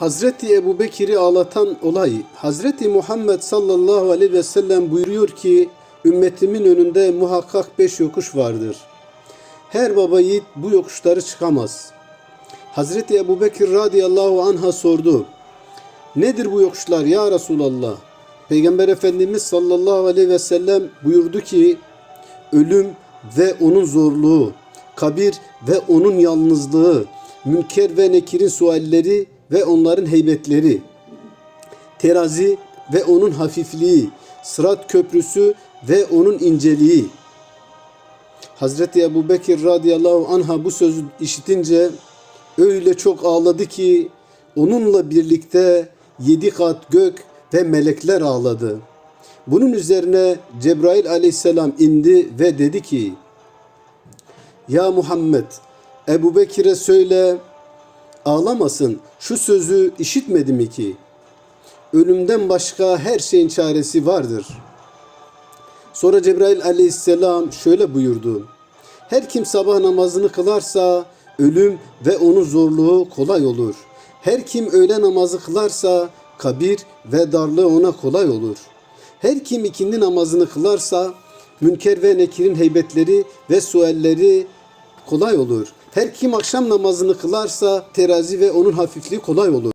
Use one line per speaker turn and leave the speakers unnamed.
Hazreti Ebu Bekir'i ağlatan olay, Hazreti Muhammed sallallahu aleyhi ve sellem buyuruyor ki, ümmetimin önünde muhakkak beş yokuş vardır. Her baba yiğit bu yokuşları çıkamaz. Hazreti Ebu Bekir radıyallahu anha sordu. Nedir bu yokuşlar ya Resulallah? Peygamber Efendimiz sallallahu aleyhi ve sellem buyurdu ki, ölüm ve onun zorluğu, kabir ve onun yalnızlığı, münker ve nekirin sualleri ve onların heybetleri, terazi ve onun hafifliği, sırat köprüsü ve onun inceliği. Hazreti Ebu Bekir radıyallahu anha bu sözü işitince öyle çok ağladı ki onunla birlikte yedi kat gök ve melekler ağladı. Bunun üzerine Cebrail aleyhisselam indi ve dedi ki Ya Muhammed Ebu Bekir'e söyle ağlamasın şu sözü işitmedi mi ki? Ölümden başka her şeyin çaresi vardır. Sonra Cebrail aleyhisselam şöyle buyurdu. Her kim sabah namazını kılarsa ölüm ve onun zorluğu kolay olur. Her kim öğle namazı kılarsa kabir ve darlığı ona kolay olur. Her kim ikindi namazını kılarsa münker ve nekirin heybetleri ve sualleri kolay olur. Her kim akşam namazını kılarsa terazi ve onun hafifliği kolay olur.